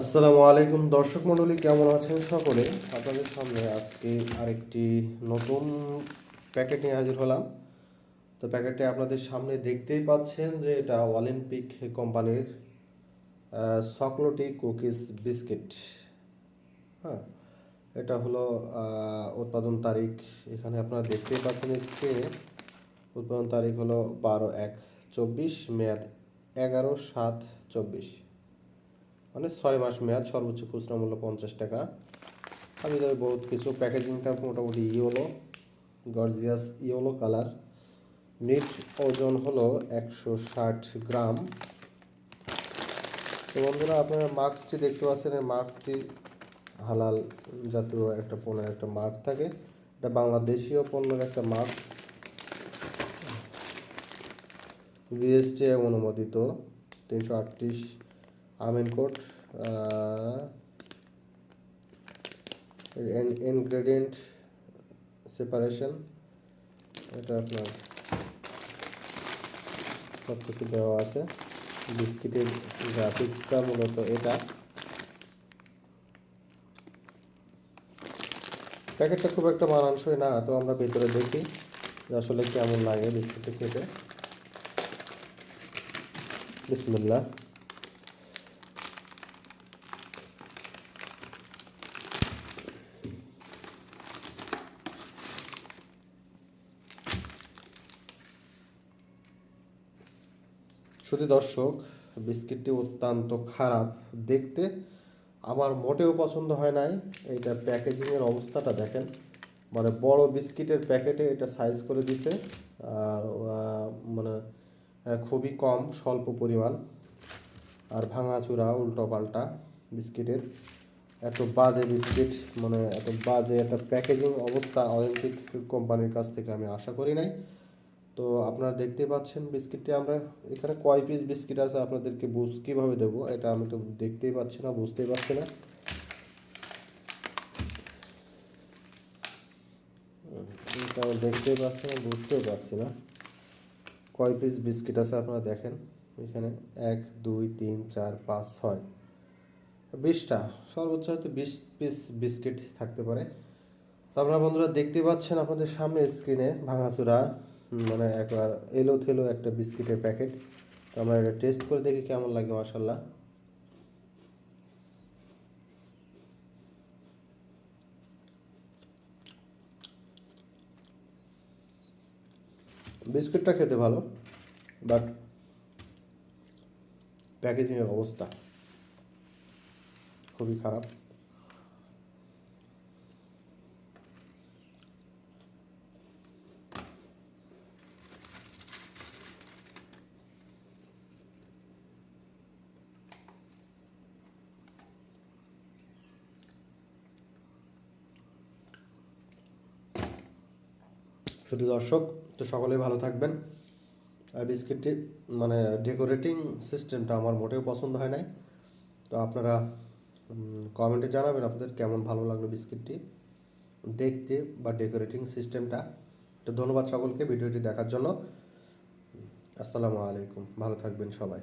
আসসালামু আলাইকুম দর্শক মণ্ডলী, কেমন আছেন সকলে? আপনাদের সামনে আজকে আরেকটি নতুন প্যাকেট নিয়ে হাজির হলাম। তো প্যাকেটে আপনাদের সামনে দেখতেই পাচ্ছেন যে এটা অলিম্পিক কোম্পানির সকলোটি কুকিজ বিস্কিট। হ্যাঁ এটা হলো উৎপাদন তারিখ। এখানে আপনারা দেখতেই পাচ্ছেন স্ক্রিনে, উৎপাদন তারিখ হলো বারো এক চব্বিশ, মেয়াদ এগারো সাত চব্বিশ। মানে ছয় মাস মেয়াদ, সর্বোচ্চ খুচরা মূল্য পঞ্চাশ টাকা। আমি যাই বহুত কিছু। প্যাকেজিংটা মোটামুটি yellow, gorgeous yellow colour. Net ওজন হলো একশো ষাট গ্রাম। তো বন্ধুরা, আপনারা মার্কসটি দেখতে পাচ্ছেন, এই মার্কটি হালাল জাতীয় একটা পণ্যের একটা মার্ক থাকে। এটা বাংলাদেশীয় পণ্যের একটা মার্ক বিএসটি অনুমোদিত, তিনশো আটত্রিশ আমিন কোড ইনগ্রেডিয়েন্ট সেপারেশন, এটা আপনার সব কিছু দেওয়া আছে। বিস্কিটের গ্রাফিক্সটা মূলত এটা। প্যাকেটটা খুব একটা মানানসই না, তো আমরা ভেতরে দেখি আসলে কেমন লাগে বিস্কিটটা খেতে। বিসমিল্লাহ। শুধু দর্শক, বিস্কিটটি অত্যন্ত খারাপ। দেখতে আমার মোটেও পছন্দ হয় নাই। এইটা প্যাকেজিংয়ের অবস্থাটা দেখেন। মানে বড় বিস্কিটের প্যাকেটে এটা সাইজ করে দিছে। আর মানে খুবই কম, স্বল্প পরিমাণ। আর ভাঙাচুরা উল্টো পাল্টা বিস্কিটের। এত বাজে বিস্কিট মানে এত বাজে একটা প্যাকেজিং অবস্থা অলিম্পিক কোম্পানির কাছ থেকে আমি আশা করি নাই। তো আপনারা দেখতে পাচ্ছেন বিস্কিটটি আমরা এখানে কয় পিস বিস্কিট আছে আপনাদেরকে বুঝ, কীভাবে দেবো? এটা আমি তো দেখতেই পাচ্ছি না, বুঝতেই পারছি না। দেখতেই পাচ্ছি না, বুঝতেও পারছি না। কয় পিস বিস্কিট আছে আপনারা দেখেন। এখানে এক, দুই, তিন, চার, পাঁচ, ছয়। বিশটা, সর্বোচ্চ হয়তো বিশ পিস বিস্কিট থাকতে পারে। তো আপনারা বন্ধুরা দেখতে পাচ্ছেন আপনাদের সামনে স্ক্রিনে ভাঙাচুরা। মানে একবার এলো থেলো একটা বিস্কিটের প্যাকেট। তো আমরা এটা টেস্ট করে দেখি কেমন লাগে মাসাল্লাহ বিস্কিটটা খেতে ভালো, বাট প্যাকেজিংয়ের অবস্থা খুবই খারাপ। শুধু দর্শক, তো সকলেই ভালো থাকবেন। আর বিস্কিটটি মানে ডেকোরেটিং সিস্টেমটা আমার মোটেও পছন্দ হয় নাই। তো আপনারা কমেন্টে জানাবেন আপনাদের কেমন ভালো লাগল বিস্কিটটি দেখতে বা ডেকোরেটিং সিস্টেমটা। তো ধন্যবাদ সকলকে ভিডিওটি দেখার জন্য। আসসালামু আলাইকুম, ভালো থাকবেন সবাই।